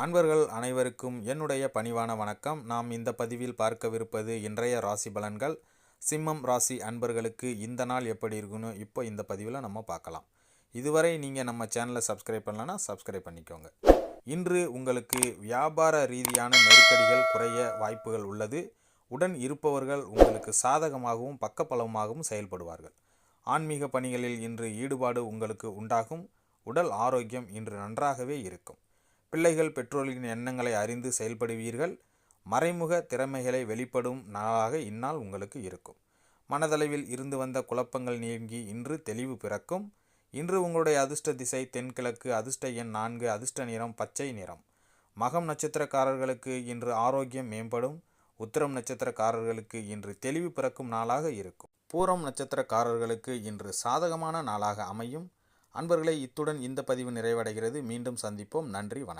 அன்பர்கள் அனைவருக்கும் என்னுடைய பணிவான வணக்கம். நாம் இந்த பதிவில் பார்க்கவிருப்பது இன்றைய ராசி பலன்கள். சிம்மம் ராசி அன்பர்களுக்கு இந்த நாள் எப்படி இருக்குன்னு இப்போ இந்த பதிவில் நம்ம பார்க்கலாம். இதுவரை நீங்கள் நம்ம சேனலை சப்ஸ்கிரைப் பண்ணலன்னா சப்ஸ்கிரைப் பண்ணிக்கோங்க. இன்று உங்களுக்கு வியாபார ரீதியான நெருக்கடிகள் குறைய வாய்ப்புகள் உள்ளது. உடன் இருப்பவர்கள் உங்களுக்கு சாதகமாகவும் பக்கபலமாகவும் செயல்படுவார்கள். ஆன்மீக பணிகளில் இன்று ஈடுபாடு உங்களுக்கு உண்டாகும். உடல் ஆரோக்கியம் இன்று நன்றாகவே இருக்கும். பிள்ளைகள் பெற்றோர்களின் எண்ணங்களை அறிந்து செயல்படுவீர்கள். மறைமுக திறமைகளை வெளிப்படும் நாளாக இந்நாள் உங்களுக்கு இருக்கும். மனதளவில் இருந்து வந்த குழப்பங்கள் நீங்கி இன்று தெளிவு பிறக்கும். இன்று உங்களுடைய அதிர்ஷ்ட திசை தென்கிழக்கு அதிர்ஷ்ட எண் நான்கு அதிர்ஷ்ட நிறம் பச்சை நிறம். மகம் நட்சத்திரக்காரர்களுக்கு இன்று ஆரோக்கியம் மேம்படும். உத்திரம் நட்சத்திரக்காரர்களுக்கு இன்று தெளிவு பிறக்கும் நாளாக இருக்கும். பூரம் நட்சத்திரக்காரர்களுக்கு இன்று சாதகமான நாளாக அமையும். அன்பர்களை இத்துடன் இந்த பதிவு நிறைவடைகிறது. மீண்டும் சந்திப்போம். நன்றி வணக்கம்.